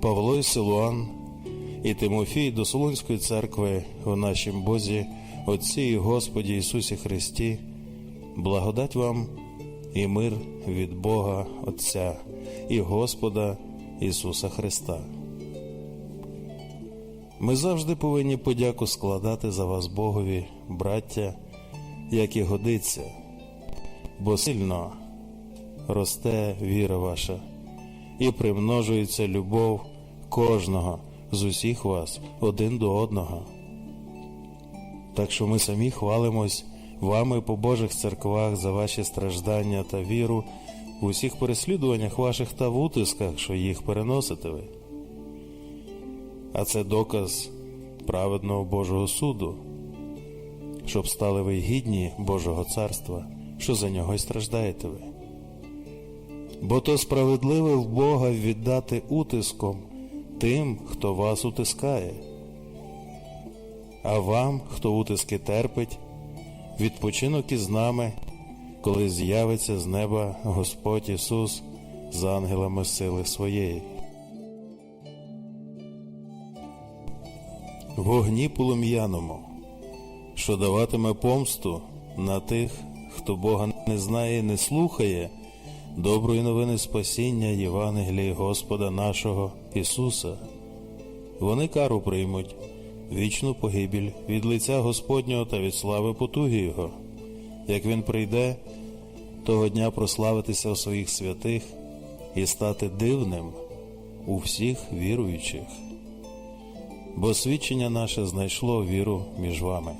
Павло Силуан і Тимофій до Солунської церкви в нашім Бозі, Отці і Господі Ісусі Христі, благодать вам і мир від Бога Отця і Господа Ісуса Христа. Ми завжди повинні подяку складати за вас Богові, браття, як і годиться, бо сильно росте віра ваша і примножується любов кожного з усіх вас один до одного. Так що ми самі хвалимось вами по Божих церквах за ваші страждання та віру в усіх переслідуваннях ваших та в утисках, що їх переносите ви. А це доказ праведного Божого суду, щоб стали ви гідні Божого царства, що за нього й страждаєте ви. Бо то справедливе в Бога віддати утиском тим, хто вас утискає, а вам, хто утиски терпить, відпочинок із нами, коли з'явиться з неба Господь Ісус з ангелами сили своєї. Вогні полум'яному, що даватиме помсту на тих, хто Бога не знає і не слухає, доброї новини спасіння Євангелії Господа нашого Ісуса. Вони кару приймуть, вічну погибіль від лиця Господнього та від слави потуги Його. Як Він прийде, того дня прославитися у своїх святих і стати дивним у всіх віруючих. Бо свідчення наше знайшло віру між вами.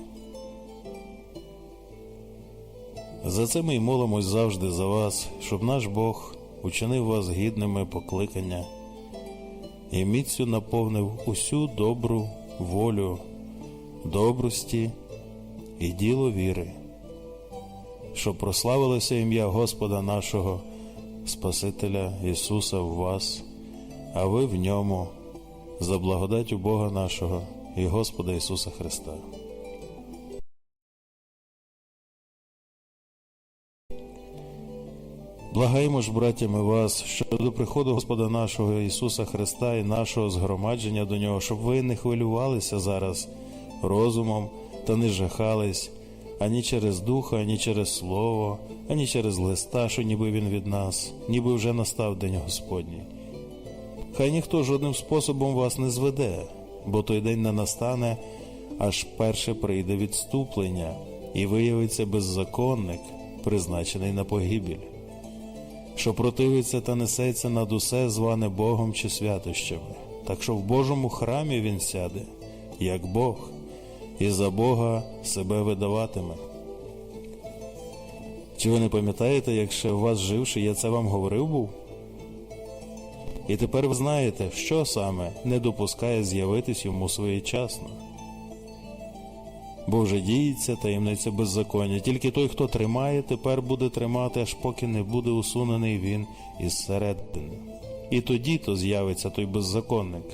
За це ми й молимось завжди за вас, щоб наш Бог учинив вас гідними покликання і міцю наповнив усю добру волю, добрості і діло віри, щоб прославилося ім'я Господа нашого, Спасителя Ісуса в вас, а ви в ньому, за благодаттю Бога нашого і Господа Ісуса Христа. Благаємо ж, браттями, вас, що до приходу Господа нашого Ісуса Христа і нашого згромадження до Нього, щоб ви не хвилювалися зараз розумом та не жахались ані через духа, ані через слово, ані через листа, що ніби він від нас, ніби вже настав день Господній. Хай ніхто жодним способом вас не зведе, бо той день не настане, аж перше прийде відступлення, і виявиться беззаконник, призначений на погибіль що противиться та несеться над усе зване Богом чи святощами, так що в Божому храмі він сяде, як Бог, і за Бога себе видаватиме. Чи ви не пам'ятаєте, як ще у вас живши, я це вам говорив був? І тепер ви знаєте, що саме не допускає з'явитись йому своєчасно. Бо вже діється таємниця беззаконня. Тільки той, хто тримає, тепер буде тримати, аж поки не буде усунений він із середини. І тоді то з'явиться той беззаконник,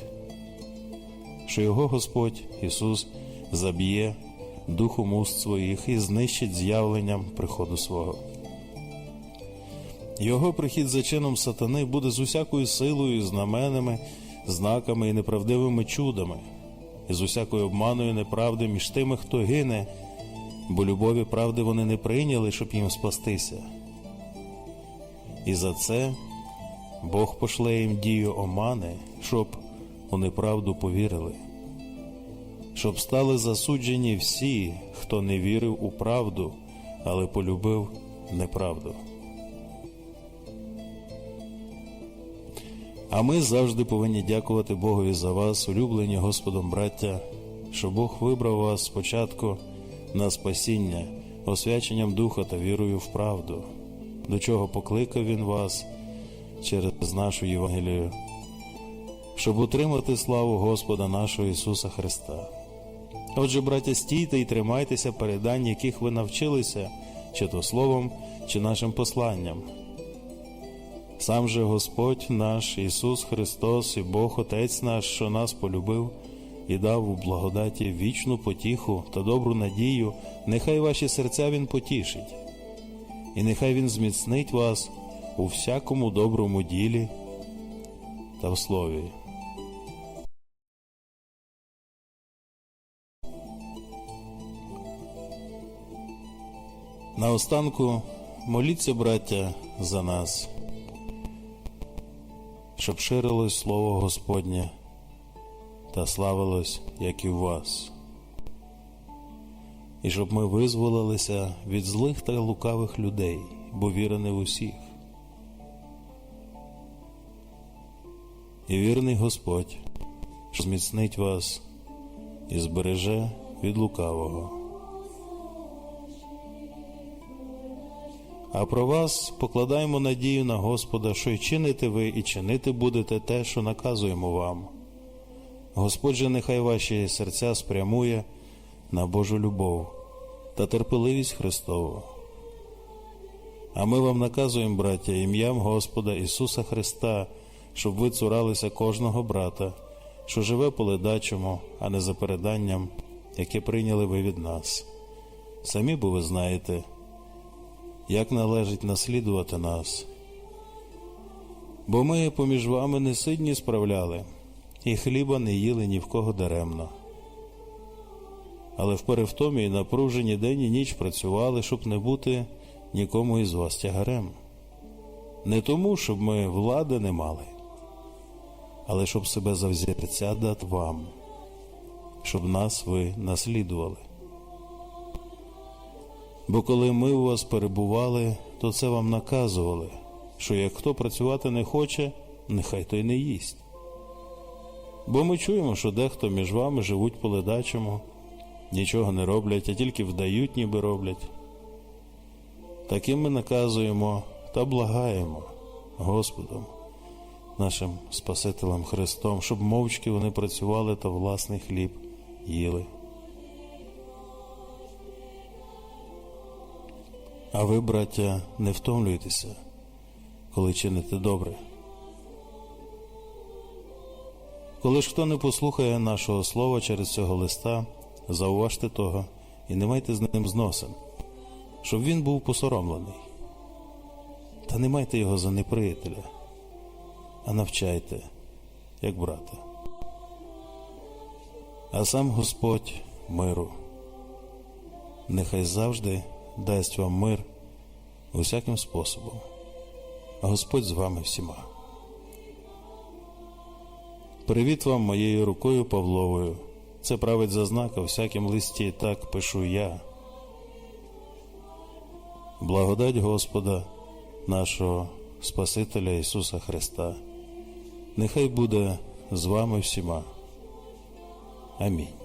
що його Господь Ісус заб'є духом уст своїх і знищить з'явленням приходу свого. Його прихід за чином сатани буде з усякою силою, знаменами, знаками і неправдивими чудами і з усякою обманою неправди між тими, хто гине, бо любові правди вони не прийняли, щоб їм спастися. І за це Бог пошле їм дію омани, щоб у неправду повірили, щоб стали засуджені всі, хто не вірив у правду, але полюбив неправду. А ми завжди повинні дякувати Богові за вас, улюблені Господом браття, що Бог вибрав вас спочатку на спасіння, освяченням духа та вірою в правду, до чого покликав Він вас через нашу Євангелію, щоб утримати славу Господа нашого Ісуса Христа. Отже, браття, стійте і тримайтеся передань, яких ви навчилися, чи то словом, чи нашим посланням. Сам же Господь наш Ісус Христос і Бог Отець наш, що нас полюбив і дав у благодаті вічну потіху та добру надію, нехай ваші серця Він потішить, і нехай Він зміцнить вас у всякому доброму ділі та в слові. Наостанку моліться, браття, за нас щоб ширилось Слово Господнє та славилось, як і в вас, і щоб ми визволилися від злих та лукавих людей, бо віра не в усіх. І вірний Господь, зміцнить вас і збереже від лукавого. А про вас покладаємо надію на Господа, що й чините ви, і чинити будете те, що наказуємо вам. Господь же нехай ваші серця спрямує на Божу любов та терпеливість Христову. А ми вам наказуємо, браття, ім'ям Господа Ісуса Христа, щоб ви цуралися кожного брата, що живе по ледачому, а не за переданням, яке прийняли ви від нас. Самі бо ви знаєте, як належить наслідувати нас. Бо ми поміж вами не сидні справляли, і хліба не їли ні в кого даремно. Але в перевтомі і напружені день і ніч працювали, щоб не бути нікому із вас тягарем. Не тому, щоб ми влади не мали, але щоб себе завзяття дати вам, щоб нас ви наслідували. Бо коли ми у вас перебували, то це вам наказували, що як хто працювати не хоче, нехай той не їсть. Бо ми чуємо, що дехто між вами живуть по ледачому, нічого не роблять, а тільки вдають, ніби роблять. Таким ми наказуємо та благаємо Господом, нашим Спасителем Христом, щоб мовчки вони працювали та власний хліб їли. А ви, браття, не втомлюйтеся, коли чините добре. Коли ж хто не послухає нашого слова через цього листа, зауважте того і не майте з ним зносин, щоб він був посоромлений. Та не майте його за неприятеля, а навчайте, як брата. А сам Господь миру, нехай завжди дасть вам мир усяким способом, Господь з вами всіма. Привіт вам моєю рукою Павловою. Це править за знака в всякім листі, так пишу я. Благодать Господа, нашого Спасителя Ісуса Христа, нехай буде з вами всіма. Амінь.